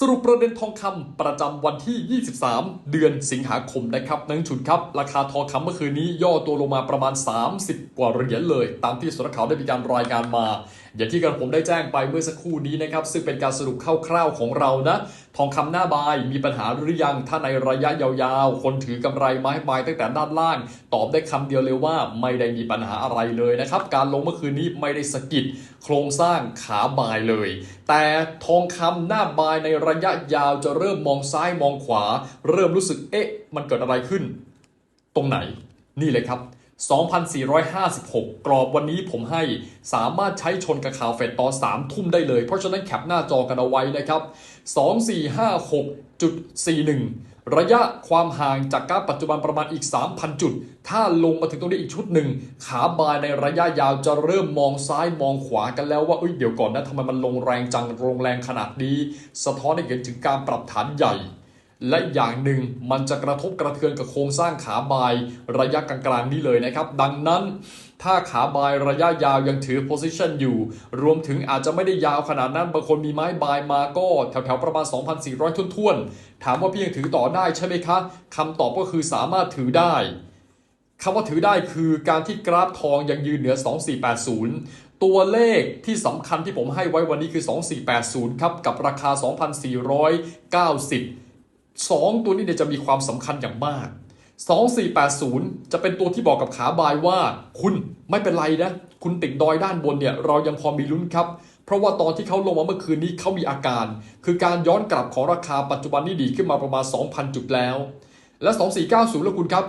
สรุปประเด็นทองคำประจำวันที่ 23 เดือนสิงหาคมนะครับนังชุนครับ ราคาทองคำเมื่อคืนนี้ย่อตัวลงมาประมาณ 30 กว่าเหรียญเลย ตามที่สำนักข่าวได้มีการรายงานมา อย่างที่กระผมได้แจ้งไปเมื่อสักครู่นี้นะครับ ซึ่งเป็นการสรุปคร่าวๆของเรานะทองคำหน้าบายมีปัญหาหรือยัง ถ้าในระยะยาวๆ คนถือกำไรไม้บายตั้งแต่ด้านล่าง ตอบได้คำเดียวเลยว่าไม่ได้มีปัญหาอะไรเลยนะครับ การลงเมื่อคืนนี้ไม่ได้สะกิดโครงสร้างขาบายเลย แต่ทองคำหน้าบายในระยะยาวจะเริ่มมองซ้ายมองขวา เริ่มรู้สึกเอ๊ะ มันเกิดอะไรขึ้น ตรงไหนนี่เลยครับ 2,456 กรอบวันนี้ผมให้สามารถใช้ชนกับข่าวเฟดตอน3ทุ่มได้เลย เพราะฉะนั้นแคปหน้าจอกันเอาไว้นะครับ 2456.41 ระยะความห่างจากกราฟปัจจุบันประมาณอีก 3,000 จุด ถ้าลงมาถึงตรงนี้อีกชุดหนึ่ง ขาบายในระยะยาวจะเริ่มมองซ้ายมองขวากันแล้วว่าเอ้ยเดี๋ยวก่อนนะทำไมมันลงแรงจังลงแรงขนาดนี้ สะท้อนให้เห็นถึงการปรับฐานใหญ่ และอย่างหนึ่งมันจะกระทบกระเทือนกับโครงสร้างขาบายระยะกลางๆนี้เลยนะครับ ดังนั้นถ้าขาบายระยะยาวยังถือ position อยู่ รวมถึงอาจจะไม่ได้ยาวขนาดนั้นบางคนมีไม้บายมาก็แถวๆประมาณ 2,400 ทุ่นๆ ถามว่าพี่ยังถือต่อได้ใช่ไหมคะคำตอบก็คือสามารถถือได้คำว่าถือได้คือการที่กราฟทองยังยืนเหนือ 2480ตัวเลขที่สำคัญที่ผมให้ไว้วันนี้คือ 2480 ครับ กับราคา 2,490 2 ตัวนี้เนี่ยจะมีความสำคัญอย่างมาก 2480 จะเป็นตัวที่บอกกับขาบายว่า คุณไม่เป็นไรนะคุณติดดอยด้านบนเนี่ยเรายังพอมีลุ้นครับเพราะว่าตอนที่เขาลงมาเมื่อคืนนี้เขามีอาการ คือการย้อนกลับของราคาปัจจุบันนี้ดีขึ้นมาประมาณ 2,000 จุดแล้ว และ 2490 แล้วคุณครับ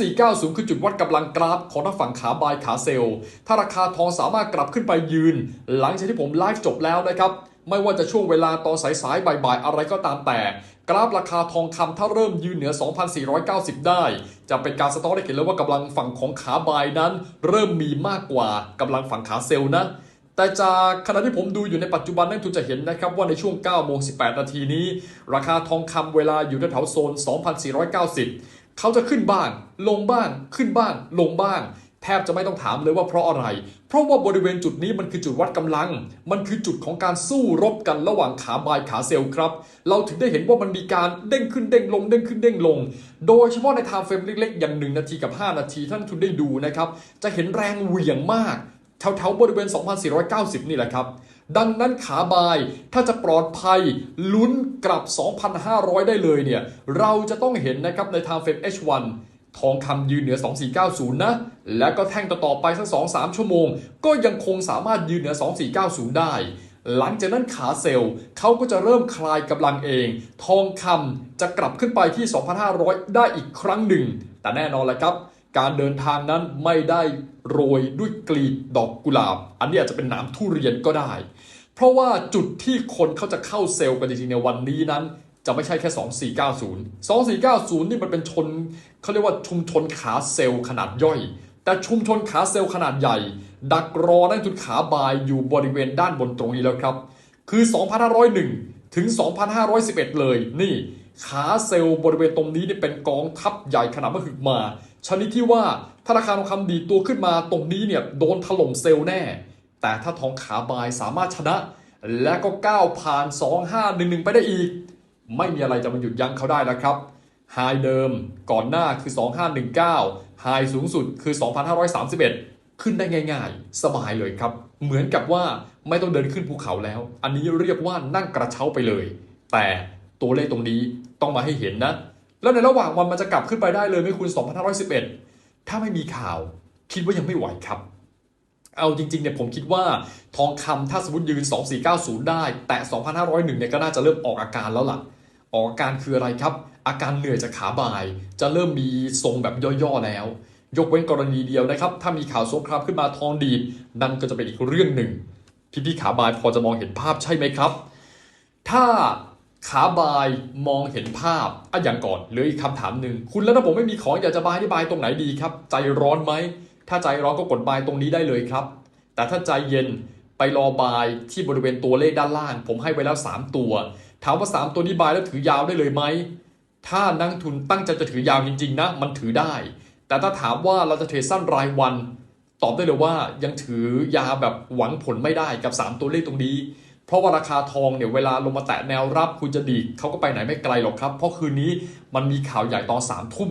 2490 คือจุดวัดกำลังกราฟของทางฝั่งขาบายขาเซล ถ้าราคาทองสามารถกลับขึ้นไปยืน หลังจากที่ผมไลฟ์จบแล้วนะครับ ไม่ว่าจะช่วงเวลาตอนสายๆบ่ายๆ อะไรก็ตามแต่ กราฟราคาทองคำถ้าเริ่มยืนเหนือ 2,490 ได้ จะเป็นการสะท้อนให้เห็นเลยว่ากำลังฝั่งของขาบายนั้น เริ่มมีมากกว่ากำลังฝั่งขาเซลล์นะแต่จากขณะที่ผมดูอยู่ในปัจจุบันนักทุนจะเห็นนะครับว่าในช่วง9โมง18 นาทีนี้ ราคาทองคำเวลาอยู่แถวโซน 2,490 เขาจะขึ้นบ้าง ลงบ้าง ขึ้นบ้าง ลงบ้าง แทบจะไม่ต้องถามเลยว่าเพราะอะไร เพราะว่าบริเวณจุดนี้มันคือจุดวัดกำลัง มันคือจุดของการสู้รบกันระหว่างขาบายขาเซลล์ครับ เราถึงได้เห็นว่ามันมีการเด้งขึ้นเด้งลงเด้งขึ้นเด้งลง โดยเฉพาะในไทม์เฟรมเล็กๆ อย่าง 1 นาทีกับ 5 นาทีท่านทุนได้ดูนะครับ จะเห็นแรงเหวี่ยงมากแถวๆบริเวณ 2,490 นี่แหละครับ ดังนั้นขาบายถ้าจะปลอดภัยลุ้นกลับ 2,500 ได้เลยเนี่ย เราจะต้องเห็นนะครับใน time frame H1 ทองคำยืนเหนือ 2490 นะ และก็แท่งต่อๆไปสัก 2-3 ชั่วโมง ก็ยังคงสามารถยืนเหนือ 2490 ได้ หลังจากนั้นขาเซลล์เขาก็จะเริ่มคลายกำลังเอง ทองคำจะกลับขึ้นไปที่ 2,500 ได้อีกครั้งหนึ่ง แต่แน่นอนแหละครับ การเดินทางนั้นไม่ได้โรยด้วยกลีบดอกกุหลาบ อันนี้อาจจะเป็นหนามทุเรียนก็ได้ เพราะว่าจุดที่คนเขาจะเข้าเซลล์กันจริงๆในวันนี้นั้น จะไม่ใช่แค่ 2490 2490 นี่มันเป็นชนเขาเรียกว่าชุมชนขาเซลล์ขนาดย่อย แต่ชุมชนขาเซลล์ขนาดใหญ่ ดักรอนักทุนขาบายอยู่บริเวณด้านบนตรงนี้แล้วครับ คือ 2501 ถึง 2511 เลย นี่ขาเซลล์บริเวณตรงนี้นี่เป็นกองทัพใหญ่ขนาดมหึมา ชนิดที่ว่าถ้าราคาทองคำดีตัวขึ้นมาตรงนี้เนี่ยโดนถล่มเซลล์แน่ แต่ถ้าทองขาบายสามารถชนะ และก็ก้าวผ่าน 2511 ไปได้อีก ไม่มีอะไรจะมาหยุดยั้งเขาได้แล้วครับไฮเดิมก่อนหน้าคือ 2519ไฮสูงสุดคือ 2531 ขึ้นได้ง่ายๆ สบายเลยครับ เหมือนกับว่าไม่ต้องเดินขึ้นภูเขาแล้ว อันนี้เรียกว่านั่งกระเช้าไปเลย แต่ตัวเลขตรงนี้ต้องมาให้เห็นนะ แล้วในระหว่างวันมันจะกลับขึ้นไปได้เลยไหมคุณ 2511 ถ้าไม่มีข่าวคิดว่ายังไม่ไหวครับ เอาจริงๆเนี่ยผมคิดว่าทองคำถ้าสมมติยืน 2490 ได้ แต่ 2501 เนี่ยก็น่าจะเริ่มออกอาการแล้วล่ะ ออกอาการคืออะไรครับ อาการเหนื่อยจากขาบ่าย จะเริ่มมีทรงแบบย่อๆแล้ว ยกเว้นกรณีเดียวนะครับ ถ้ามีข่าวสงครามขึ้นมาทองดีดนั่นก็จะเป็นอีกเรื่องหนึ่งพี่ๆขาบายพอจะมองเห็นภาพใช่ไหมครับ ถ้าขาบายมองเห็นภาพอะอย่างก่อนเหลืออีกคำถามหนึ่งคุณแล้วถ้าผมไม่มีของอยากจะบายที่บายตรงไหนดีครับ ใจร้อนไหม ถ้าใจร้อนก็กดบายตรงนี้ได้เลยครับ แต่ถ้าใจเย็นไปรอบายที่บริเวณตัวเลขด้านล่าง ผมให้ไว้แล้ว 3 ตัว ถามว่า3ตัวนี้บายแล้วถือยาวได้เลยไหม ถ้านักทุนตั้งใจจะถือยาวจริง ๆ นะ มันถือได้ แต่ถ้าถามว่าเราจะเทรดสั้นรายวัน ตอบได้เลยว่ายังถือยาแบบหวังผลไม่ได้กับ 3 ตัวเลขตรงนี้ เพราะว่าราคาทองเนี่ยเวลาลงมาแตะแนวรับคุณจะดีเขาก็ไปไหนไม่ไกลหรอกครับ เพราะคืนนี้มันมีข่าวใหญ่ตอนสามทุ่ม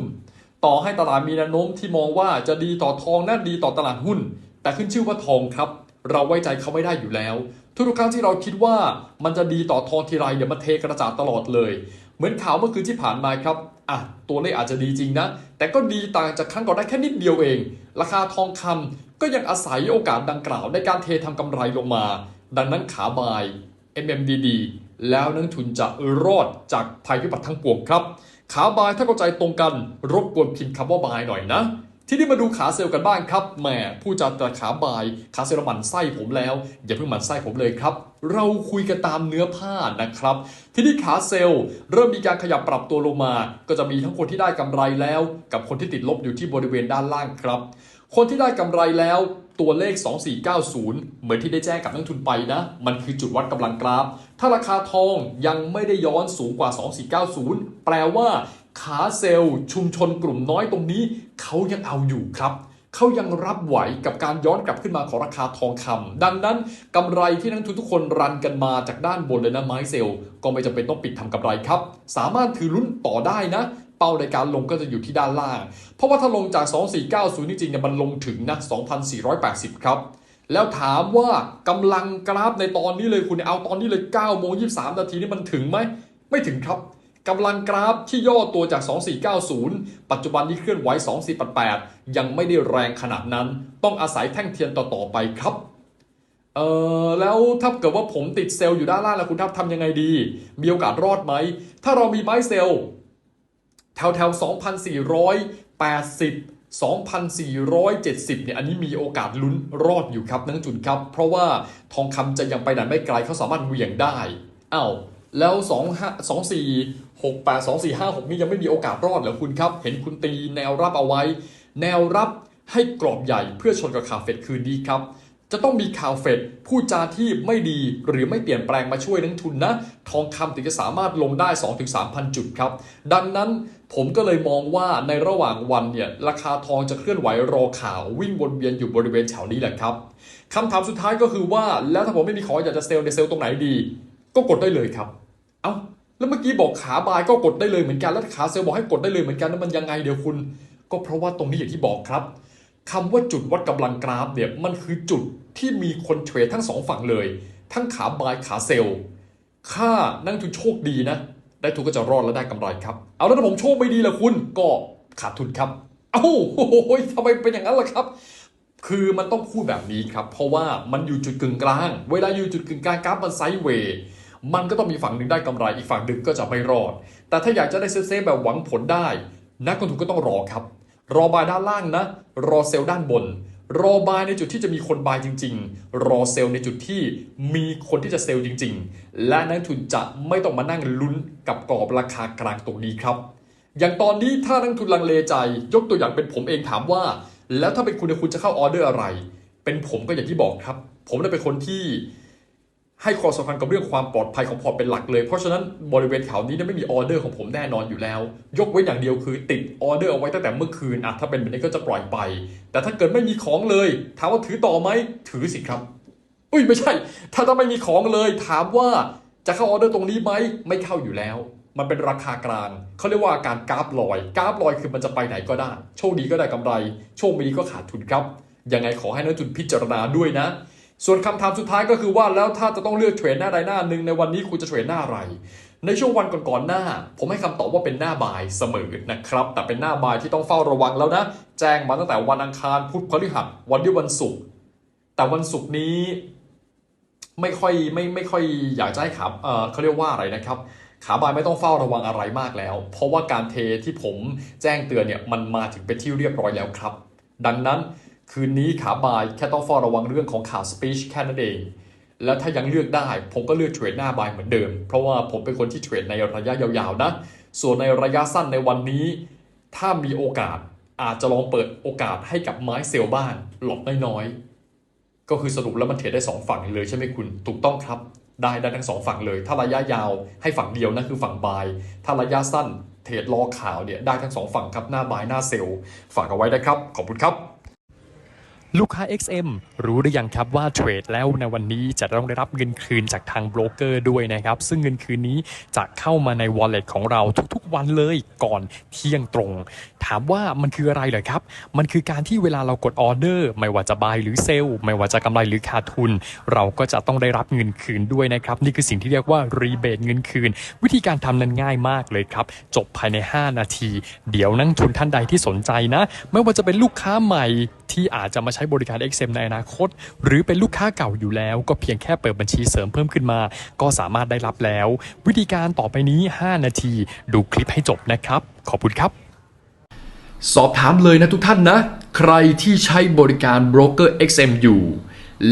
ต่อให้ตลาดมีแนวโน้มที่มองว่าจะดีต่อทองน่าดีต่อตลาดหุ้น แต่ขึ้นชื่อว่าทองครับ เราไว้ใจเขาไม่ได้อยู่แล้ว ทุกครั้งที่เราคิดว่ามันจะดีต่อทองทีไรเดี๋ยวมันเทกระจาดตลอดเลย เหมือนข่าวเมื่อคืนที่ผ่านมาครับอะตัวเลขอาจจะดีจริงนะ แต่ก็ดีต่างจากครั้งก่อนได้แค่นิดเดียวเอง ราคาทองคำก็ยังอาศัยโอกาสดังกล่าวในการเททำกำไรลงมา ดังนั้นขาบาย MMDD แล้วนักทุนจะรอดจากภัยพิบัติทั้งปวงครับ ขาบายถ้าเข้าใจตรงกันรบกวนพิมพ์คำว่าบายหน่อยนะ ทีนี้มาดูขาเซลล์กันบ้างครับแหมผู้จัดแต่ขาบาย ขาเซลล์มันไส้ผมแล้ว อย่าเพิ่งมันไส้ผมเลยครับ เราคุยกันตามเนื้อผ้านะครับ ทีนี้ขาเซลล์เริ่มมีการขยับปรับตัวลงมา ก็จะมีทั้งคนที่ได้กำไรแล้ว กับคนที่ติดลบอยู่ที่บริเวณด้านล่างครับ คนที่ได้กำไรแล้วตัวเลข 2490 เหมือนที่ได้แจ้งกับนักทุนไปนะ มันคือจุดวัดกำลังกราฟ ถ้าราคาทองยังไม่ได้ย้อนสูงกว่า 2490 แปลว่า ขาเซลล์ชุมชนกลุ่มน้อยตรงนี้ เขายังเอาอยู่ครับเขายังรับไหวกับการย้อนกลับขึ้นมาของราคาทองคำดังนั้นกำไรที่นักทุนทุกคนรันกันมาจากด้านบนเลยนะไม้เซลล์ก็ไม่จำเป็นต้องปิดทำกำไรครับ สามารถถือลุ้นต่อได้นะ เป้าในการลงก็จะอยู่ที่ด้านล่าง เพราะว่าถ้าลงจาก 2490 จริงๆเนี่ยมันลงถึงนะ2,480 ครับ แล้วถามว่ากำลังกราฟในตอนนี้เลยคุณเอาตอนนี้เลย9โมง23 นาทีนี่มันถึงไหมไม่ถึงครับ กำลังกราฟที่ย่อตัวจาก 2490 ปัจจุบันนี้เคลื่อนไหว 2488 ยังไม่ได้แรงขนาดนั้น ต้องอาศัยแท่งเทียนต่อ ๆ ไปครับ เออแล้วถ้าเกิดว่าผมติดเซลล์อยู่ด้านล่างแล้วคุณทับทำยังไงดี มีโอกาสรอดไหม ถ้าเรามีไม้เซลล์แถวแถว2,480 2,470 เนี่ย อันนี้มีโอกาสลุ้นรอดอยู่ครับนักจุนครับ เพราะว่าทองคำจะยังไปไหนไม่ไกลเขาสามารถเหวี่ยงได้อ้าวแล้ว 2 5 2 4 6 8 2 4 5 6 นี่ยังไม่มีโอกาสรอดเหรอคุณครับ เห็นคุณตีแนวรับเอาไว้ แนวรับให้กรอบใหญ่เพื่อชนกับข่าวเฟดคืนนี้ครับ จะต้องมีข่าวเฟดพูดจาที่ไม่ดีหรือไม่เปลี่ยนแปลงมาช่วยนักทุนนะ ทองคำถึงจะสามารถลงได้ 2-3,000 จุดครับ ดังนั้นผมก็เลยมองว่าในระหว่างวันเนี่ยราคาทองจะเคลื่อนไหวรอข่าววิ่งวนเวียนอยู่บริเวณแถวนี้แหละครับคำถามสุดท้ายก็คือว่าแล้วถ้าผมไม่มีของอยากจะเซลล์ในเซลล์ตรงไหนดี ก็กดได้เลยครับ เอ้า แล้วเมื่อกี้บอกขาบายก็กดได้เลยเหมือนกัน แล้วขาเซลล์บอกให้กดได้เลยเหมือนกันแล้วมันยังไงเดี๋ยวคุณ ก็เพราะว่าตรงนี้อย่างที่บอกครับคำว่าจุดวัดกำลังกราฟเนี่ยมันคือจุดที่มีคนเทรดทั้งสองฝั่งเลย ทั้งขาบายขาเซลล์ค่านั่งทุนโชคดีนะ ได้ทุนก็จะรอดและได้กำไรครับ เอาแล้วถ้าผมโชคไม่ดีล่ะคุณก็ขาดทุนครับ เอ้าโอ้โหทำไมเป็นอย่างนั้นล่ะครับ คือมันต้องพูดแบบนี้ครับ เพราะว่ามันอยู่จุดกึ่งกลาง เวลาอยู่จุดกึ่งกลางกราฟมันไซด์เวย์ มันก็ต้องมีฝั่งหนึ่งได้กำไรอีกฝั่งหนึ่งก็จะไม่รอด แต่ถ้าอยากจะได้เซฟๆแบบหวังผลได้ นักลงทุนก็ต้องรอครับ รอบายด้านล่างนะ รอเซลล์ด้านบน รอบายในจุดที่จะมีคนบายจริง ๆ รอเซลล์ในจุดที่มีคนที่จะเซลล์จริง ๆ และนักทุนจะไม่ต้องมานั่งลุ้นกับกรอบราคากลางตรงนี้ครับ อย่างตอนนี้ถ้านักทุนลังเลใจ ยกตัวอย่างเป็นผมเองถามว่า แล้วถ้าเป็นคุณคุณจะเข้าออเดอร์อะไร เป็นผมก็อย่างที่บอกครับ ผมเป็นคนที่ ให้ความสำคัญกับเรื่องความปลอดภัยของพอร์ตเป็นหลักเลย เพราะฉะนั้นบริเวณแถวนี้เนี่ยไม่มีออเดอร์ของผมแน่นอนอยู่แล้ว ยกเว้นอย่างเดียวคือติดออเดอร์เอาไว้ตั้งแต่เมื่อคืนอะถ้าเป็นแบบนี้ก็จะปล่อยไป แต่ถ้าเกิดไม่มีของเลยถามว่าถือต่อไหมถือสิครับ อุ้ยไม่ใช่ ถ้าถ้าไม่มีของเลย ถามว่าจะเข้าออเดอร์ตรงนี้ไหมไม่เข้าอยู่แล้ว มันเป็นราคากลางเขาเรียกว่าการกราฟลอยกราฟลอยคือมันจะไปไหนก็ได้ โชคดีก็ได้กำไร โชคไม่ดีก็ขาดทุนครับยังไงขอให้นักลงทุนพิจารณาด้วยนะ ส่วนคำถามสุดท้ายก็คือว่าแล้วถ้าจะต้องเลือกเทรดหน้าใดหน้าหนึ่งในวันนี้คุณจะเทรดหน้าอะไร ในช่วงวันก่อนๆหน้า ผมให้คำตอบว่าเป็นหน้าบายเสมอนะครับ แต่เป็นหน้าบายที่ต้องเฝ้าระวังแล้วนะ แจ้งมาตั้งแต่วันอังคารพุธพฤหัสวันนี้วันศุกร์แต่วันศุกร์นี้ไม่ค่อยไม่ไม่ค่อยอยากจะให้ขาเออเขาเรียกว่าอะไรนะครับ ขาบายไม่ต้องเฝ้าระวังอะไรมากแล้ว เพราะว่าการเทที่ผมแจ้งเตือนเนี่ยมันมาถึงเป็นที่เรียบร้อยแล้วครับ ดังนั้น คืนนี้ขาบายแค่ต้องเฝ้าระวังเรื่องของข่าวสปีชแค่นั้นเอง แล้วถ้ายังเลือกได้ ผมก็เลือกเทรดหน้าบายเหมือนเดิม เพราะว่าผมเป็นคนที่เทรดในระยะยาวๆนะ ส่วนในระยะสั้นในวันนี้ ถ้ามีโอกาสอาจจะลองเปิดโอกาสให้กับไม้เซลล์บ้างหลบน้อยๆ ก็คือสรุปแล้วมันเทรดได้ 2 ฝั่งเลยใช่ไหมคุณ ถูกต้องครับ ได้ได้ทั้งสองฝั่งเลย ถ้าระยะยาวให้ฝั่งเดียวนั่นคือฝั่งบาย ถ้าระยะสั้นเทรดรอข่าวเนี่ยได้ทั้งสองฝั่งครับหน้าบายหน้าเซลล์ ฝากเอาไว้นะครับ ขอบคุณครับ ลูกค้า XM รู้หรือยังครับว่าเทรดแล้วในวันนี้จะต้องได้รับเงินคืนจากทางโบรกเกอร์ด้วยนะครับ ซึ่งเงินคืนนี้จะเข้ามาใน wallet ของเราทุกๆวันเลยก่อนเที่ยงตรง ถามว่ามันคืออะไรเหรอครับ มันคือการที่เวลาเรากดออเดอร์ ไม่ว่าจะบายหรือเซลล์ไม่ว่าจะกำไรหรือขาดทุน เราก็จะต้องได้รับเงินคืนด้วยนะครับ นี่คือสิ่งที่เรียกว่ารีเบทเงินคืน วิธีการทำนั้นง่ายมากเลยครับ จบภายใน 5 นาที เดี๋ยวนักทุนท่านใดที่สนใจนะ ไม่ว่าจะเป็นลูกค้าใหม่ที่อาจจะมาใช้บริการ XM ในอนาคต หรือเป็นลูกค้าเก่าอยู่แล้ว ก็เพียงแค่เปิดบัญชีเสริมเพิ่มขึ้นมา ก็สามารถได้รับแล้ว วิธีการต่อไปนี้ 5 นาที ดูคลิปให้จบนะครับ ขอบคุณครับ สอบถามเลยนะทุกท่านนะ ใครที่ใช้บริการโบรกเกอร์ XM อยู่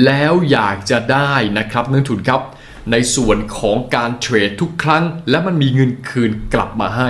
แล้วอยากจะได้นะครับนักทุนครับ ในส่วนของการเทรดทุกครั้ง และมันมีเงินคืนกลับมาให้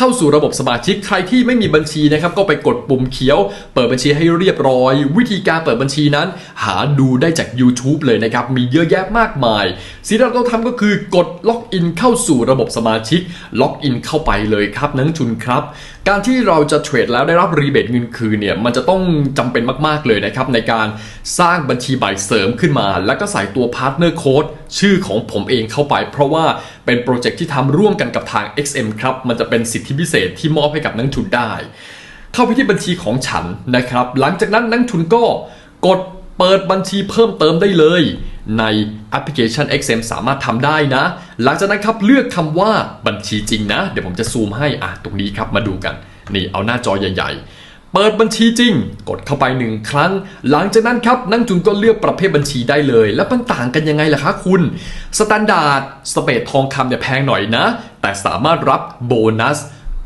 เข้าสู่ระบบสมาชิกใครที่ไม่มีบัญชีนะครับก็ไปกดปุ่มเขียว เปิดบัญชีให้เรียบร้อย วิธีการเปิดบัญชีนั้น หาดูได้จาก YouTube เลยนะครับ มีเยอะแยะมากมาย สิ่งที่เราต้องทำก็คือกดล็อกอินเข้าสู่ระบบสมาชิก ล็อกอินเข้าไปเลยครับนักลงทุนครับ การที่เราจะเทรดแล้วได้รับรีเบทเงินคืนเนี่ยมันจะต้องจำเป็นมากๆเลยนะครับในการสร้างบัญชีใบเสริมขึ้นมา แล้วก็ใส่ตัวพาร์ทเนอร์โค้ดชื่อของผมเองเข้าไป เพราะว่าเป็นโปรเจกต์ที่ทำร่วมกันกับทาง XM ครับมันจะเป็นสิทธิพิเศษที่มอบให้กับนักทุนได้ เข้าไปที่บัญชีของฉันนะครับ หลังจากนั้นนักทุนก็กดเปิดบัญชีเพิ่มเติมได้เลย ในแอปพลิเคชัน XM สามารถทำได้นะ หลังจากนั้นครับเลือกคำว่าบัญชีจริงนะ เดี๋ยวผมจะซูมให้อะตรงนี้ครับมาดูกัน นี่เอาหน้าจอใหญ่ๆ เปิดบัญชีจริง กดเข้าไปหนึ่งครั้ง หลังจากนั้นครับนักลงทุนก็เลือกประเภทบัญชีได้เลย แล้วมันต่างกันยังไงล่ะคะคุณสแตนดาร์ดสเปดทองคำเนี่ยแพงหน่อยนะ แต่สามารถรับโบนัส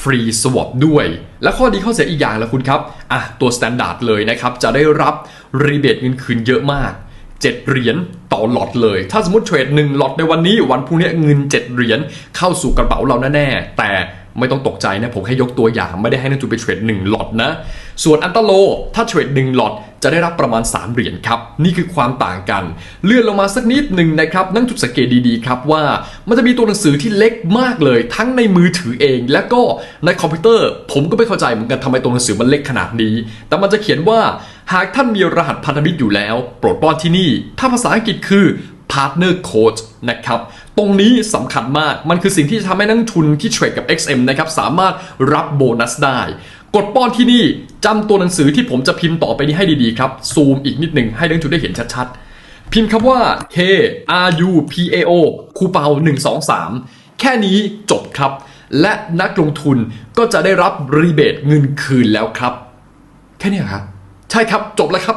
ฟรีสวอปด้วย และข้อดีข้อเสียอีกอย่างละคุณครับอะตัวสแตนดาร์ดเลยนะครับจะได้รับรีเบทเงินคืนเยอะมาก 7 เหรียญต่อหลอดเลย ถ้าสมมติเทรด1หลอดในวันนี้วันพรุ่งนี้เงิน 7 เหรียญเข้าสู่กระเป๋าเราแน่ๆแต่ ไม่ต้องตกใจนะผมให้ยกตัวอย่างไม่ได้ให้นักทุนไปเทรด1หลอดนะ ส่วนอันตโลถ้าเทรด1หลอดจะได้รับประมาณ 3 เหรียญครับ นี่คือความต่างกัน เลื่อนลงมาสักนิดหนึ่งนะครับ นั่งจุดสังเกตดีๆครับว่ามันจะมีตัวหนังสือที่เล็กมากเลย ทั้งในมือถือเอง และก็ในคอมพิวเตอร์ ผมก็ไม่เข้าใจเหมือนกันทำไมตัวหนังสือมันเล็กขนาดนี้ แต่มันจะเขียนว่าหากท่านมีรหัสพันธมิตรอยู่แล้ว โปรดป้อนที่นี่ ถ้าภาษาอังกฤษคือ Partner Code นะครับ ตรงนี้สำคัญมาก มันคือสิ่งที่จะทำให้นักทุนที่เทรดกับ XM นะครับสามารถรับโบนัสได้ กดป้อนที่นี่จำตัวหนังสือที่ผมจะพิมพ์ต่อไปนี้ให้ดีๆครับ ซูมอีกนิดหนึ่งให้นักทุนได้เห็นชัดๆ พิมพ์คำว่า K R U P A O คูเปา1 2 3 แค่นี้จบครับ และนักลงทุนก็จะได้รับรีเบทเงินคืนแล้วครับ แค่นี้ครับ ใช่ครับจบแล้วครับ